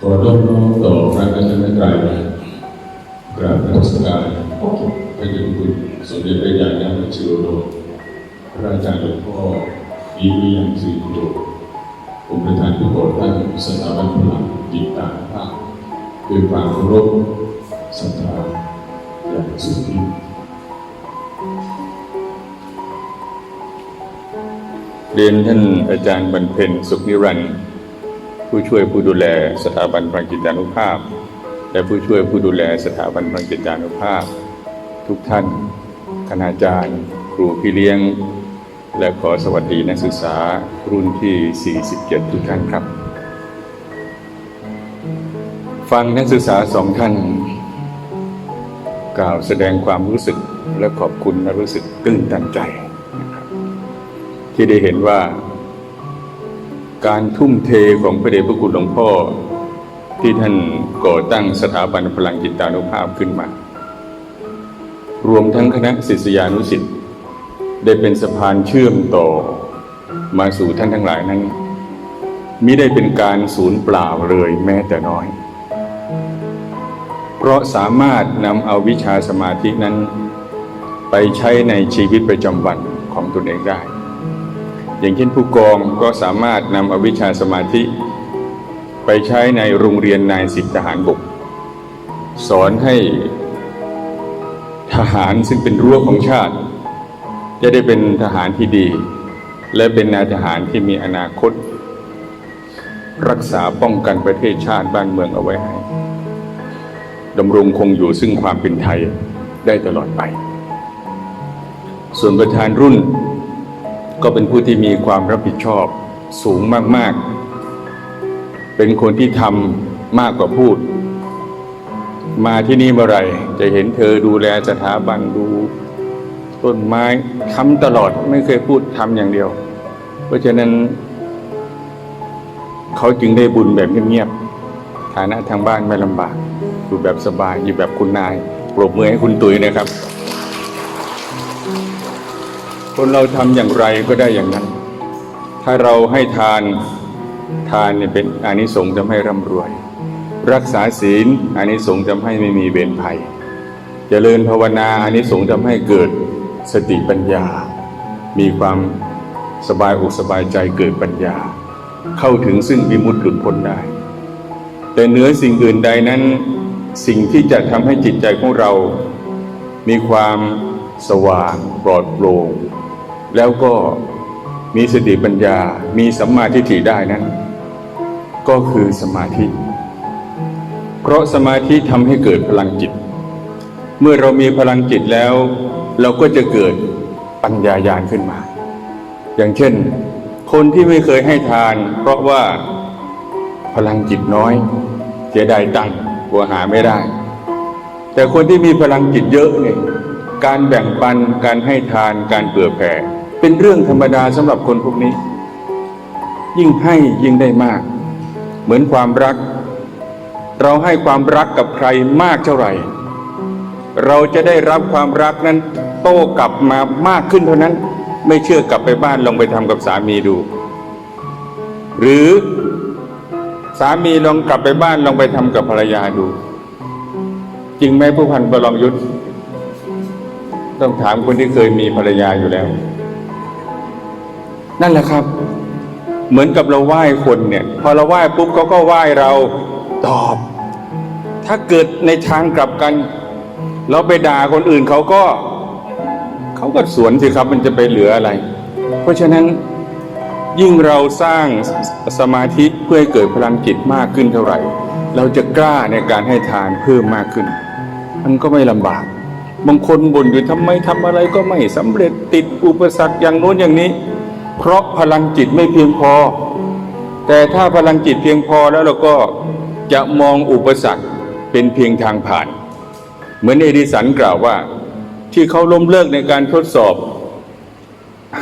ขอน้อมน้อมต่อพระรัตนตรัยกราบนมัสการพระเดชคุณสมเด็จพระยาณวชิโรโดมพระอาจารย์หลวงพ่ออีวิยังศรีโดองค์ประธานผู้ก่อตั้งสถาบันพลังจิตตาภาพด้วยความเคารพศรัทธาอย่างสุดยิ่งเรียนท่านอาจารย์บรรเพ็ญสุขนิรันดร์ ผู้ช่วยผู้ดูแลสถาบันพลังจิตานุภาพ และผู้ช่วยผู้ดูแลสถาบันพลังจิตานุภาพ ทุกท่านคณาจารย์ ครูพี่เลี้ยง และขอสวัสดีนักศึกษารุ่นที่ 47 ทุกท่านครับ ฟังนักศึกษาสองท่าน กล่าวแสดงความรู้สึกและขอบคุณและรู้สึกตื้นตันใจ ที่ได้เห็นว่า การทุ่มเทของพระเดชพระคุณหลวงพ่อ ที่ท่านก่อตั้งสถาบันพลังจิตานุภาพขึ้นมา รวมทั้งคณะศิษยานุศิษย์ได้เป็นสะพานเชื่อมต่อมาสู่ท่านทั้งหลายนั้นมิได้เป็นการสูญเปล่าเลยแม้แต่น้อย เพราะสามารถนำเอาวิชาสมาธินั้น ไปใช้ในชีวิตประจำวันของตนเองได้ อย่างเช่นผู้กองก็สามารถนำอวิชชาสมาธิ ไปใช้ในโรงเรียนนายสิบทหารบก สอนให้ทหารซึ่งเป็นรั้วของชาติ จะได้เป็นทหารที่ดี และเป็นนายทหารที่มีอนาคต รักษาป้องกันประเทศชาติบ้านเมืองเอาไว้ให้ดำรงคงอยู่ซึ่งความเป็นไทยได้ตลอดไป ส่วนประธานรุ่น ก็เป็นผู้ที่มีความรับผิดชอบสูงมาก ๆ เป็นคนที่ทำมากกว่าพูด มาที่นี่เมื่อไรจะเห็นเธอดูแลสถาบันดู ต้นไม้ทำตลอดไม่เคยพูดทำอย่างเดียว เพราะฉะนั้น เขาจึงได้บุญแบบเงียบๆฐานะทางบ้านไม่ลำบากอยู่แบบสบายอยู่แบบคุณนายปรบมือให้คุณตุยนะครับ คนเราทำอย่างไรก็ได้อย่างนั้น ถ้าเราให้ทานทานเนี่ยเป็นอานิสงส์ทำให้ร่ำรวย รักษาศีลอานิสงส์ทำให้ไม่มีเวรภัยเจริญภาวนาอานิสงส์ทำให้เกิดสติปัญญา มีความสบายอกสบายใจเกิดปัญญา เข้าถึงซึ่งวิมุตติหลุดพ้นได้ แต่เหนือสิ่งอื่นใดนั้น สิ่งที่จะทำให้จิตใจของเรา มีความสว่างปลอดโปร่ง แล้วก็มีสติปัญญา มีสัมมาทิฏฐิได้นั้น ก็คือสมาธิ เพราะสมาธิทำให้เกิดพลังจิต เมื่อเรามีพลังจิตแล้ว เราก็จะเกิดปัญญายาณขึ้นมา อย่างเช่น คนที่ไม่เคยให้ทาน เพราะว่าพลังจิตน้อย เสียดายตังค์กลัวหาไม่ได้ แต่คนที่มีพลังจิตเยอะเนี่ยการแบ่งปันการให้ทานการเผื่อแผ่ เป็นเรื่องธรรมดาสำหรับคนพวกนี้ ยิ่งให้ยิ่งได้มาก เหมือนความรัก เราให้ความรักกับใครมากเท่าไหร่ เราจะได้รับความรักนั้นโต้กลับมามากขึ้นเท่านั้น ไม่เชื่อกลับไปบ้านลองไปทำกับสามีดู หรือสามีลองกลับไปบ้านลองไปทำกับภรรยาดู จริงไหมผู้พันประลองยุทธต้องถามคนที่เคยมีภรรยาอยู่แล้ว นั่นแหละครับ เหมือนกับเราไหว้คนเนี่ย พอเราไหว้ปุ๊บเขาก็ไหว้เราตอบ ถ้าเกิดในทางกลับกัน เราไปด่าคนอื่นเขาก็เขาก็สวนสิครับ มันจะไปเหลืออะไร เพราะฉะนั้นยิ่งเราสร้างสมาธิเพื่อให้เกิดพลังจิตมากขึ้นเท่าไหร่ เราจะกล้าในการให้ทานเพิ่มมากขึ้น มันก็ไม่ลำบาก บางคนบ่นอยู่ทำไมทำอะไรก็ไม่สำเร็จติดอุปสรรคอย่างโน้นอย่างนี้ เพราะพลังจิตไม่เพียงพอ แต่ถ้าพลังจิตเพียงพอแล้วเราก็จะมองอุปสรรคเป็นเพียงทางผ่าน เหมือนเอดิสันกล่าวว่า ที่เขาล้มเลิกในการทดสอบ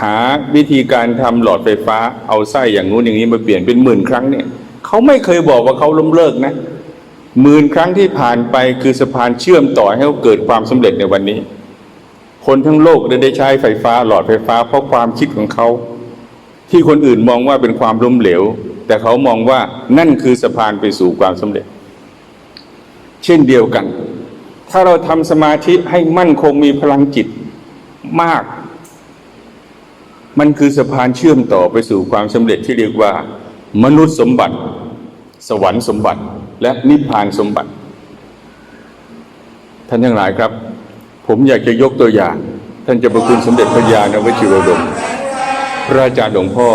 หาวิธีการทำหลอดไฟฟ้าเอาไส้อย่างนู้นอย่างนี้มาเปลี่ยนเป็นหมื่นครั้งเนี่ยเขาไม่เคยบอกว่าเขาล้มเลิกนะหมื่นครั้งที่ผ่านไปคือสะพานเชื่อมต่อให้เขาเกิดความสำเร็จในวันนี้ คนทั้งโลกเลยได้ใช้ไฟฟ้าหลอดไฟฟ้าเพราะความคิดของเขา ที่คนอื่นมองว่าเป็นความล้มเหลว แต่เขามองว่านั่นคือสะพานไปสู่ความสำเร็จ เช่นเดียวกัน ถ้าเราทำสมาธิให้มั่นคงมีพลังจิตมาก มันคือสะพานเชื่อมต่อไปสู่ความสำเร็จที่เรียกว่า มนุษย์สมบัติ สวรรค์สมบัติ และนิพพานสมบัติ ท่านทั้งหลายครับ ผมอยากจะยกตัวอย่าง ท่านเจะประคุณสมเด็จพระยาณวชิโรดม พระอาจารย์หลวงพ่อ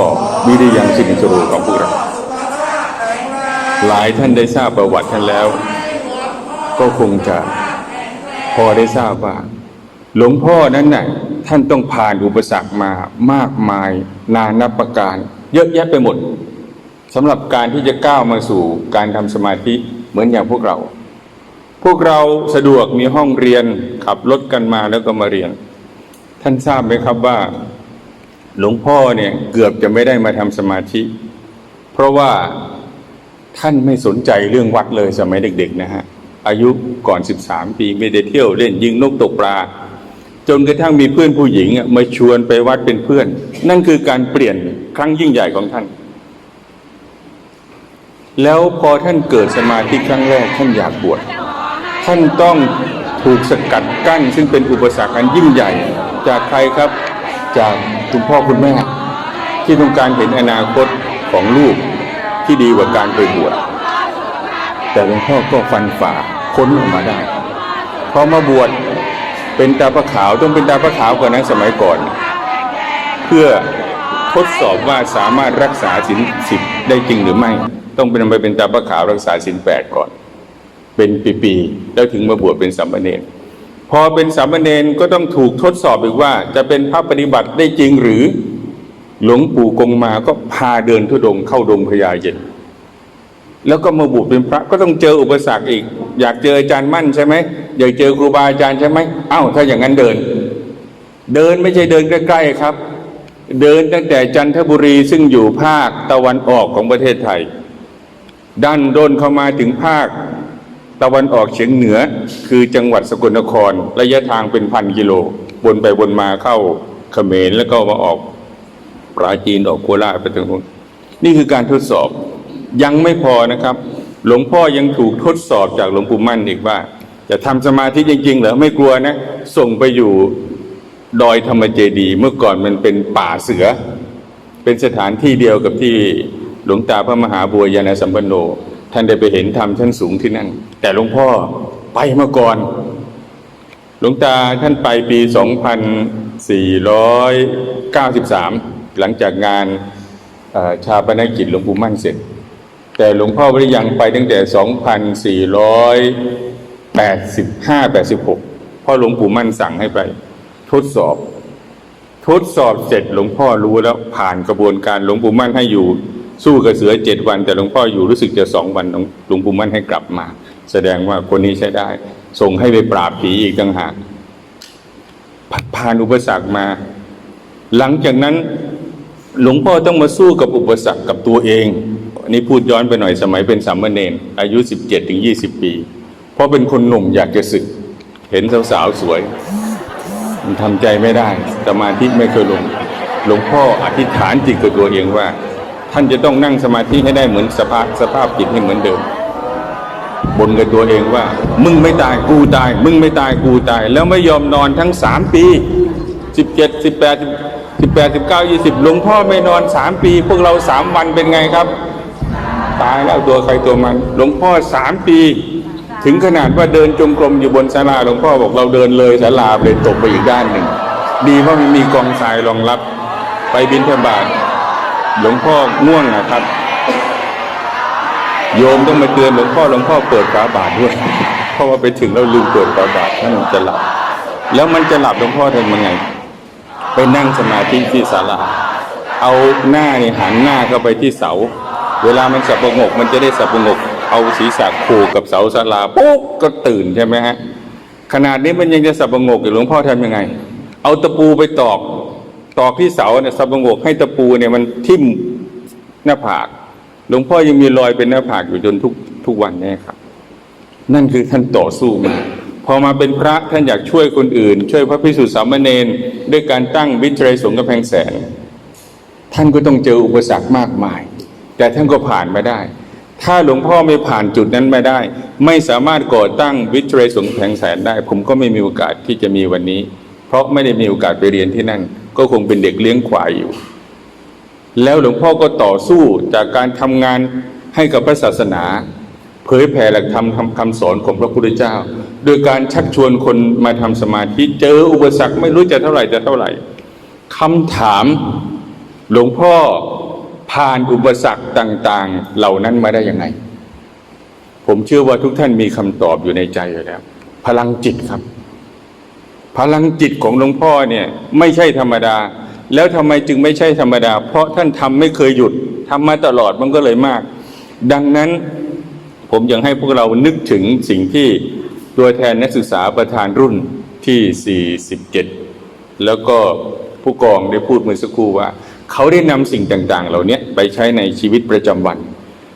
วิริยังสิริสโรของพวกเราหลายท่านได้ทราบประวัติท่านแล้ว ก็คงจะพอได้ทราบว่า หลวงพ่อนั้นน่ะท่านต้องผ่านอุปสรรคมามากมายนานับประการ เยอะแยะไปหมดสำหรับการที่จะก้าวมาสู่การทำสมาธิเหมือนอย่างพวกเรา พวกเราสะดวกมีห้องเรียนขับรถกันมาแล้วก็มาเรียน ท่านทราบไหมครับว่า หลวงพ่อเนี่ยเกือบจะไม่ได้มาทำสมาธิ เพราะว่าท่านไม่สนใจเรื่องวัดเลยสมัยเด็กๆนะฮะ อายุก่อน 13 ปีไม่ได้เที่ยวเล่นยิงนกตกปลา จนกระทั่งมีเพื่อนผู้หญิงอะมาชวนไปวัดเป็นเพื่อน นั่นคือการเปลี่ยนครั้งยิ่งใหญ่ของท่าน แล้วพอท่านเกิดสมาธิครั้งแรกท่านอยากบวชท่านต้องถูกสกัดกั้นซึ่งเป็นอุปสรรคอันยิ่งใหญ่ จากใครครับจาก คุณพ่อคุณแม่ ที่ต้องการเห็นอนาคตของลูกที่ดีกว่าการไปบวชแต่หลวงพ่อก็ฟันฝ่าพ้นออกมาได้พอมาบวชเป็นตาประขาวต้องเป็นตาประขาวกว่านั้นสมัยก่อน เพื่อทดสอบว่าสามารถรักษาศีลสิบได้จริงหรือไม่ ต้องเป็นไปเป็นตาประขาวรักษาศีลแปดก่อน เป็นปีๆแล้วถึงมาบวชเป็นสามเณร พอเป็นสามเณรก็ต้องถูกทดสอบอีกว่า จะเป็นพระปฏิบัติได้จริงหรือหลวงปู่กงมาก็พาเดินทุดงเข้าดงพญาเย็น แล้วก็มาบวชเป็นพระก็ต้องเจออุปสรรคอีก อยากเจออาจารย์มั่นใช่ไหมอยากเจอครูบาอาจารย์ใช่ไหมเอ้า ถ้าอย่างนั้นเดิน เดินไม่ใช่เดินใกล้ๆครับ เดินตั้งแต่จันทบุรีซึ่งอยู่ภาคตะวันออกของประเทศไทยดันด้นเข้ามาถึงภาค ตะวันออกเฉียงเหนือคือจังหวัดสกลนคร ระยะทางเป็นพันกิโลบนไปบนมาเข้าเขมรแล้วก็มาออกปราจีนออกโคราชไปถึงนู้นนี่คือการทดสอบยังไม่พอนะครับ หลวงพ่อยังถูกทดสอบจากหลวงปู่มั่นอีกว่า จะทำสมาธิจริงๆเหรอไม่กลัวนะ ส่งไปอยู่ดอยธรรมเจดี เมื่อก่อนมันเป็นป่าเสือ เป็นสถานที่เดียวกับที่หลวงตาพระมหาบัวยาณสัมปันโน ท่านได้ไปเห็นธรรมชั้นสูงที่นั่น แต่หลวงพ่อไปมาก่อน หลวงตาท่านไปปี 2493 หลังจากงานชาปนกิจหลวงปู่มั่นเสร็จ แต่หลวงพ่อวิริยังไปตั้งแต่ 2485 86พราะหลวงปู่มั่นสั่งให้ไปทดสอบ ทดสอบเสร็จหลวงพ่อรู้แล้วผ่านกระบวนการหลวงปู่มั่นให้อยู่ สู้กับเสือเจ็ดวัน แต่หลวงพ่ออยู่รู้สึกจะสองวันหลวงปู่มั่นให้กลับมา แสดงว่าคนนี้ใช้ได้ ส่งให้ไปปราบผีอีกต่างหากผ่านอุปสรรคมา หลังจากนั้นหลวงพ่อต้องมาสู้กับอุปสรรคกับตัวเองอันนี้พูดย้อนไปหน่อยสมัยเป็นสามเณรอายุ 17ถึง20 ปี เพราะเป็นคนหนุ่มอยากจะศึก เห็นสาวๆสวยมันทำใจไม่ได้สมาธิไม่เคยลง หลวงพ่ออธิษฐานจิตกับตัวเองว่า ท่านจะต้องนั่งสมาธิให้ได้เหมือนสภาพสภาพจิตให้เหมือนเดิม บนกับตัวเองว่า มึงไม่ตายกูตาย มึงไม่ตายกูตาย แล้วไม่ยอมนอนทั้งสามปีสิบเจ็ดสิบแปดสิบแปดสิบเก้ายี่สิบหลวงพ่อไม่นอนสามปี พวกเราสามวันเป็นไงครับ ตายแล้วตัวใครตัวมัน หลวงพ่อสามปี ถึงขนาดว่าเดินจงกรมอยู่บนศาลาหลวงพ่อบอกเราเดินเลยศาลาเลยตกไปอีกด้านหนึ่ง ดีเพราะมันมีกองทรายรองรับ ไปบินเทบาท หลวงพ่อง่วงนะครับ โยมต้องมาเตือนหลวงพ่อหลวงพ่อเปิดฝาบาทด้วย เพราะว่าไปถึงแล้วลืมเปิดฝาบาทท่านจะหลับ แล้วมันจะหลับหลวงพ่อทำยังไง ไปนั่งสมาธิที่ศาลาเอาหน้านี่หันหน้าเข้าไปที่เสา เวลามันสับประงกมันจะได้สับประงก เอาศีรษะโขกกับเสาศาลาปุ๊บก็ตื่นใช่ไหมฮะขนาดนี้มันยังจะสับประงกอยู่หลวงพ่อทำยังไง เอาตะปูไปตอก ตอกที่เสาเนี่ยสับประงกให้ตะปูเนี่ยมันทิ่มหน้าผาก หลวงพ่อยังมีรอยเป็นหน้าผากอยู่จนทุกทุกวันเนี้ครับ นั่นคือท่านต่อสู้มาพอมาเป็นพระท่านอยากช่วยคนอื่น ช่วยพระพิสุทธิสามเณรด้วยการตั้งวิจัยสงฆ์กำแพงแสน ท่านก็ต้องเจออุปสรรคมากมาย แต่ท่านก็ผ่านมาได้ ถ้าหลวงพ่อไม่ผ่านจุดนั้นมาได้ ไม่สามารถก่อตั้งวิทยาลัยสงฆ์แผงแสนได้ ผมก็ไม่มีโอกาสที่จะมีวันนี้ เพราะไม่ได้มีโอกาสไปเรียนที่นั่น ก็คงเป็นเด็กเลี้ยงควายอยู่ แล้วหลวงพ่อก็ต่อสู้จากการทำงานให้กับพระศาสนา เผยแผ่หลักธรรมคำคำสอนของพระพุทธเจ้า โดยการชักชวนคนมาทำสมาธิเจออุปสรรคไม่รู้จะเท่าไหร่จะเท่าไหร่คำถามหลวงพ่อผ่านอุปสรรคต่าง ๆ เหล่านั้นมาได้ยังไง ผมเชื่อว่าทุกท่านมีคำตอบอยู่ในใจอยู่แล้ว พลังจิตครับ พลังจิตของหลวงพ่อเนี่ยไม่ใช่ธรรมดา แล้วทำไมจึงไม่ใช่ธรรมดา เพราะท่านทำไม่เคยหยุดทำมาตลอดมันก็เลยมาก ดังนั้นผมยังให้พวกเรานึกถึงสิ่งที่ตัวแทนนักศึกษาประธานรุ่นที่ 47 แล้วก็ผู้กองได้พูดเมื่อสักครู่ว่า เขาได้นำสิ่งต่าง ๆ เหล่านี้ไปใช้ในชีวิตประจำวัน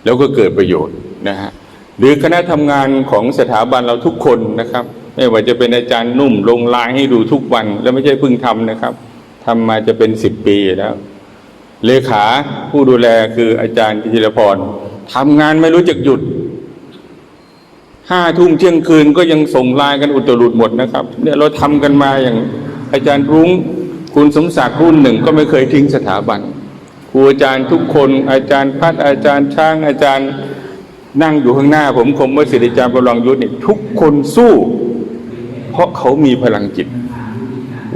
แล้วก็เกิดประโยชน์นะฮะหรือคณะทำงานของสถาบันเราทุกคนนะครับ ไม่ว่าจะเป็นอาจารย์นุ่มลงลน์ให้ดูทุกวัน แล้วไม่ใช่เพิ่งทำนะครับทำมาจะเป็นสิบปีแล้วเลขาผู้ดูแลคืออาจารย์ธีรพรทำงานไม่รู้จักหยุดห้าทุ่มเที่ยงคืนก็ยังส่งลน์กันอุตรุดหมดนะครับ เนี่ยเราทำกันมาอย่างอาจารย์รุ้งคุณสมศักดิ์รุ่นหนึ่งก็ไม่เคยทิ้งสถาบันครูอาจารย์ทุกคนอาจารย์พัดอาจารย์ช่างอาจารย์นั่งอยู่ข้างหน้า ผมคมว่าศิริจารย์ประลองยุทธนี่ทุกคนสู้ เพราะเขามีพลังจิต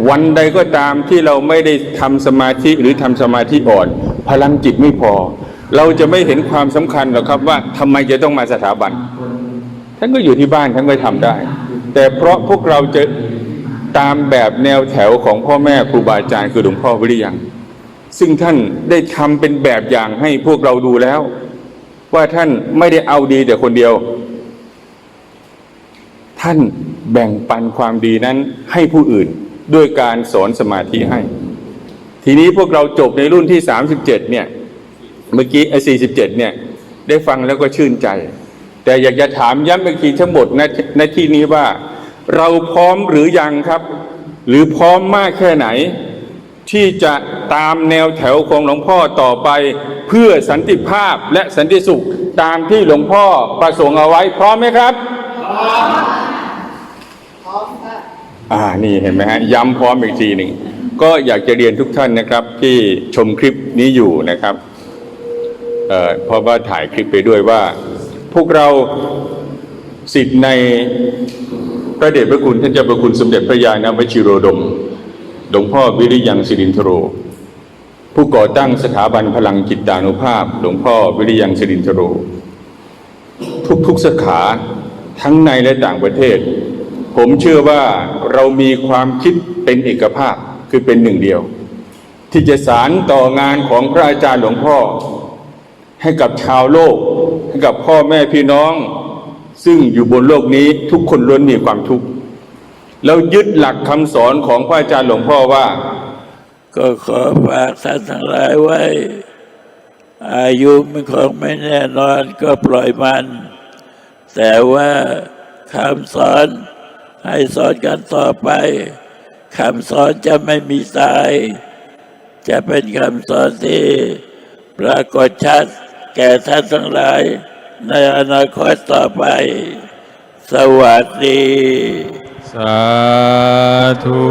วันใดก็ตามที่เราไม่ได้ทำสมาธิหรือทำสมาธิอ่อน พลังจิตไม่พอ เราจะไม่เห็นความสำคัญหรอกครับว่าทำไมจะต้องมาสถาบันท่านก็อยู่ที่บ้านท่านก็ทำได้ แต่เพราะพวกเราจะตามแบบแนวแถวของพ่อแม่ครูบาอาจารย์คือหลวงพ่อวิริยัง ซึ่งท่านได้ทำเป็นแบบอย่างให้พวกเราดูแล้ว ว่าท่านไม่ได้เอาดีแต่คนเดียว ท่าน แบ่งปันความดีนั้นให้ผู้อื่นด้วยการสอนสมาธิให้ ทีนี้พวกเราจบในรุ่นที่ 37 เนี่ย เมื่อกี้ไอ้47 เนี่ย ได้ฟังแล้วก็ชื่นใจ แต่อยากจะถามย้ำอีกทีทั้งหมดในในที่นี้ว่า เราพร้อมหรือยังครับ หรือพร้อมมากแค่ไหน ที่จะตามแนวแถวของหลวงพ่อต่อไป เพื่อสันติภาพและสันติสุขตามที่หลวงพ่อประสงค์เอาไว้พร้อมไหมครับพร้อ่ อ่านี่เห็นไหมฮะย้ำพร้อมอีกทีหนึ่งก็อยากจะเรียนทุกท่านนะครับ ที่ชมคลิปนี้อยู่นะครับเอ่อเพราะว่าถ่ายคลิปไปด้วยว่า พวกเราสิทธิ์ในพระเดชพระคุณท่านเจ้าพระคุณสมเด็จพระยาณวชิโรดมหลวงพ่อวิริยังสิรินทโร ผู้ก่อตั้งสถาบันพลังจิตานุภาพ หลวงพ่อวิริยังสิรินทโร ทุกๆสาขาทั้งในและต่างประเทศ ผมเชื่อว่าเรามีความคิดเป็นเอกภาพคือเป็นหนึ่งเดียว ที่จะสารต่องานของพระอาจารย์หลวงพ่อ ให้กับชาวโลก ให้กับพ่อแม่พี่น้อง ซึ่งอยู่บนโลกนี้ทุกคนล้วนมีความทุกข์แล้วยึดหลักคำสอนของพระอาจารย์หลวงพ่อว่า ก็ขอฝากท่านทั้งหลายไว้ อายุมันคงไม่แน่นอนก็ปล่อยมัน แต่ว่าคำสอน ให้สอนกันต่อไปคำสอนจะไม่มีตาย จะเป็นคำสอนที่ปรากฏชัดแก่ท่านทั้งหลาย ในอนาคตต่อไป สวัสดี สาธุ